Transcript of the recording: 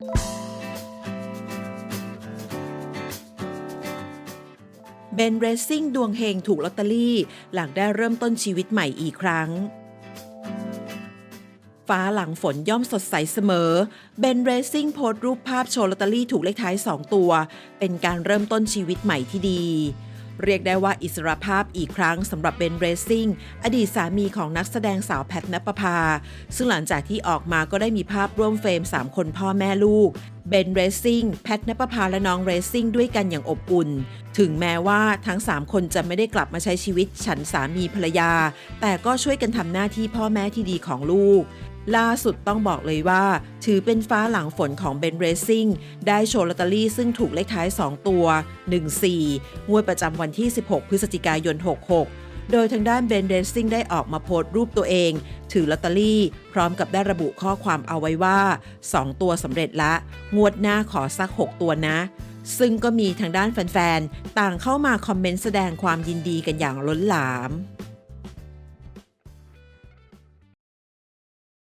เบนเรซซิ่งดวงเฮงถูกลอตเตอรี่ หลังได้เริ่มต้นชีวิตใหม่อีกครั้ง ฟ้าหลังฝนย่อมสดใสเสมอ เบนเรซซิ่งโพสต์รูปภาพโชว์ลอตเตอรี่ถูกเลขท้าย 2 ตัว เป็นการเริ่มต้นชีวิตใหม่ที่ดี เรียกได้ว่าอิสรภาพอีกครั้งสำหรับเบนเรซซิ่งอดีตสามีของนักแสดงสาวแพทนปภา ซึ่งหลังจากที่ออกมาก็ได้มีภาพร่วมเฟรม 3 คนพ่อแม่ลูกเบนเรซซิ่งแพทนปภาและน้องเรซซิ่งด้วยกันอย่างอบอุ่น ถึงแม้ว่าทั้ง 3 คนจะไม่ได้กลับมาใช้ชีวิตฉันสามีภรรยา แต่ก็ช่วยกันทำหน้าที่พ่อแม่ที่ดีของลูก ล่าสุดต้องบอกเลยว่า ถือเป็นฟ้าหลังฝนของเบนเรซิ่งได้โชว์ลอตเตอรี่ซึ่งถูกเลขท้าย 2 ตัว 14 งวดประจำวันที่ 16 พฤศจิกายน 66 โดยทางด้านเบนเรซิ่งได้ออกมาโพสต์รูปตัวเอง ถือลอตเตอรี่ พร้อมกับได้ระบุข้อความเอาไว้ว่า 2 ตัวสำเร็จละ งวดหน้าขอสัก 6 ตัวนะซึ่งก็มีทางด้านแฟนๆ ต่างเข้ามาคอมเมนต์แสดงความยินดีกันอย่างล้นหลาม